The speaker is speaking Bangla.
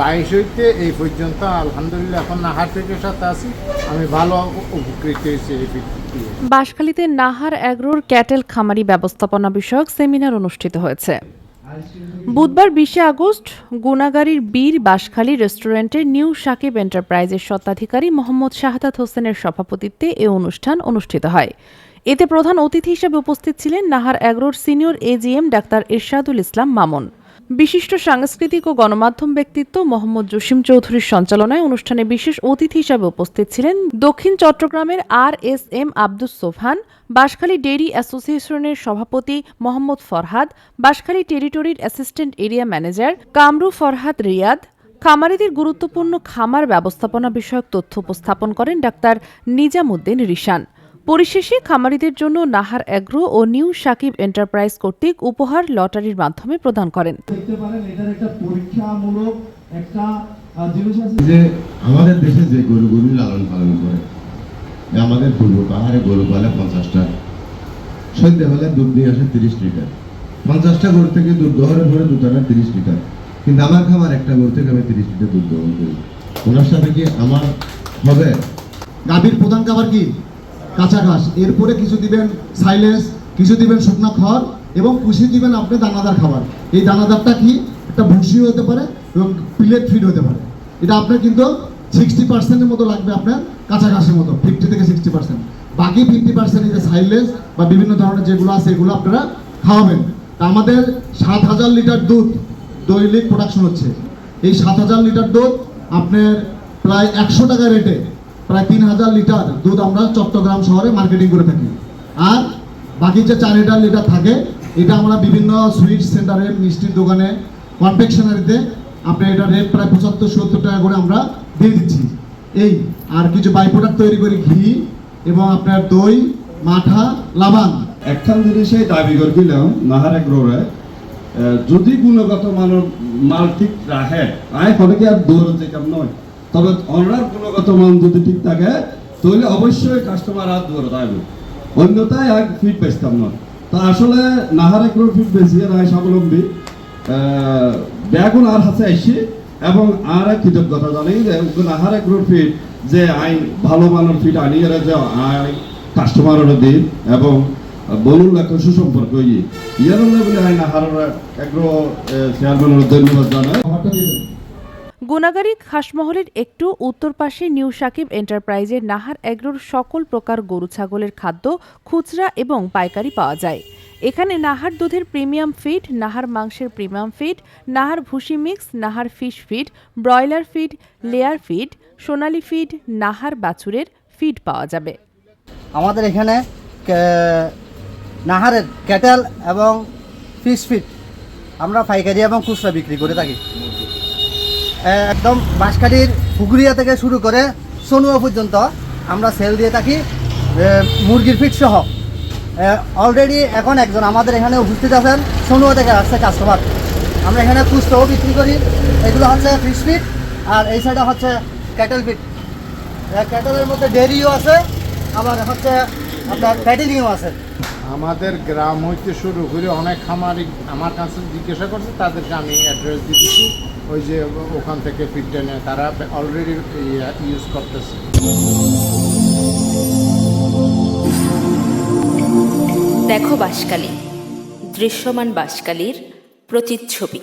বাইশ হইতে এই পর্যন্ত আলহামদুলিল্লাহ এখন নাহার ফিটের সাথে আছি। আমি ভালো উপকৃত হয়েছি এই বাঁশখালীতে নাহার অ্যাগ্রোর ক্যাটেল খামারি ব্যবস্থাপনা বিষয়ক সেমিনার অনুষ্ঠিত হয়েছে। বুধবার বিশে আগস্ট গুনাগাড়ির বীর বাঁশখালী রেস্টুরেন্টের নিউ সাকিব এন্টারপ্রাইজের স্বত্বাধিকারী মোহাম্মদ শাহাদাত হোসেনের সভাপতিত্বে এ অনুষ্ঠান অনুষ্ঠিত হয়। এতে প্রধান অতিথি হিসেবে উপস্থিত ছিলেন Nahar অ্যাগ্রোর senior AGM doctor Irshadul Islam Mamun. বিশিষ্ট সাংস্কৃতিক ও গণমাধ্যম ব্যক্তিত্ব মোহাম্মদ জসিম চৌধুরীর সঞ্চালনায় অনুষ্ঠানে বিশেষ অতিথি হিসাবে উপস্থিত ছিলেন দক্ষিণ চট্টগ্রামের R S M Abdus Sofan Banshkhali dairy অ্যাসোসিয়েশনের সভাপতি Mohammad Farhad, Banshkhali টেরিটরির assistant area manager Kamru Farhad Riyad, খামারিদের গুরুত্বপূর্ণ খামার ব্যবস্থাপনা বিষয়ক তথ্য উপস্থাপন করেন ডাক্তার নিজামুদ্দিন রিশান। পরিশেষে খামারিদের জন্য নাহার অ্যাগ্রো ও নিউ সাকিব এন্টারপ্রাইজ কর্তৃক উপহার লটারির মাধ্যমে প্রদান করেন। যে আমাদের দেশে যে লালন পালন করে আমাদের পূর্ব পাহাড়ে গরু পালে পঞ্চাশটা দুধ নিয়ে আসে তিরিশ লিটার। পঞ্চাশটা গরু থেকে দুধ দোহরে তিরিশ লিটার। কিন্তু আমার খামার একটা গরু থেকে আমি তিরিশ লিটার দুধ করি। ওনার সাথে কি আমার হবে? গাভীর প্রধান খাবার কি? কাঁচা ঘাস। এরপরে কিছু দিবেন সাইলেন্স কিছু দিবেন শুকনো খড় এবং কুশি দিবেন আপনি দানাদার খাবার। এই দানাদারটা কি? একটা ভুসিও হতে পারে এবং প্লেট ফিড হতে পারে। এটা আপনার কিন্তু সিক্সটি পার্সেন্টের মতো লাগবে আপনার কাঁচা ঘাসের মতো ফিফটি থেকে সিক্সটি পার্সেন্ট বাকি ফিফটি পার্সেন্ট এই যে সাইলেন্স বা বিভিন্ন ধরনের যেগুলো আছে, এগুলো আপনারা খাওয়াবেন। তা আমাদের সাত হাজার লিটার দুধ দৈনিক প্রোডাকশন হচ্ছে। এই সাত হাজার লিটার দুধ আপনার প্রায় একশো টাকা রেটে প্রায় তিন হাজার লিটার দুধ আমরা চট্টগ্রাম শহরে মার্কেটিং করে থাকি। আর বাকি যে চার লিটার লিটার থাকে, এটা আমরা বিভিন্ন সুইট সেন্টারে মিষ্টির দোকানে কনফেকশনারিতে আপনার এটা রেট প্রায় পঁচাত্তর, সত্তর টাকা করে আমরা দিয়ে দিচ্ছি। এই, আর কিছু বাই প্রোডাক্ট তৈরি করি, ঘি এবং আপনার দই, মাঠা, লাবান। একখান জিনিসে দাবি করছিলাম নাহার এগ্রোরে যদি গুণগত মানের মাল ঠিক রাখে, আয়, ফলে কি আর দৌড় যেতাম নয়। তবে অনরার গুণগত মান যদি ঠিক থাকে, তাহলে অবশ্যই কাস্টমার আর দৌড় আসবে অন্যথায় আর ফিট বেচতাম না। তা আসলে নাহার এগ্রোর ফিট বেশি আর আয় স্বাবলম্বী ব্যাগুন আর হাতে আসছি এবং আর এক কৃতজ্ঞতা জানি যে নাহার এগ্রোর ফিট যে আইন, ভালো মানের ফিট আনি এরা যে আই কাস্টমারের দিন এবং বলুন একটা সুসম্পর্ক ইয়ে ইয়ার বলে, আই নাহার এগ্রো চেয়ারম্যানের ধন্যবাদ জানাই। দিয়ে খাসমহলের একটু উত্তর পাশে নিউ সাকিব এন্টারপ্রাইজের নাহার এগ্রোর সকল প্রকার গরু, ছাগলের খাদ্য, খুচরা এবং পাইকারি পাওয়া যায়। এখানে নাহার দুধের প্রিমিয়াম ফিড, নাহার মাংসের প্রিমিয়াম ফিড, নাহার ভুসি mix, Nahar fish feed, broiler feed, layer feed, সোনালি ফিড, নাহার বাছুরের ফিড পাওয়া যাবে। আমাদের এখানে নাহারের ক্যাটেল এবং ফিশ ফিড আমরা পাইকারি এবং খুচরা বিক্রি করে থাকি। একদম বাঁশকাঠির পুকুরিয়া থেকে শুরু করে সোনুয়া পর্যন্ত আমরা সেল দিয়ে থাকি মুরগির ফিট সহ। অলরেডি এখন একজন আমাদের এখানে উপস্থিত আছেন, সোনুয়া থেকে আসছে কাস্টমার আমরা এখানে খুচরাও বিক্রি করি, এগুলো হচ্ছে ফিশ ফিট আর এই সাইডে হচ্ছে ক্যাটেল ফিট ক্যাটেলের মধ্যে ডেয়ারিও আছে, আবার হচ্ছে আপনার ফ্যাটিলিংও আছে। আমাদের গ্রাম হইতে শুরু করে অনেক খামারি আমার কাছে জিজ্ঞাসা করছে, তাদেরকে আমি অ্যাড্রেস দিতেছি। ওই যে ওখান থেকে ফিডটা নেয়। তারা অলরেডি ইউজ করতেছে। দেখো বাসকালী দৃশ্যমান বাঁশকালীর প্রতিচ্ছবি।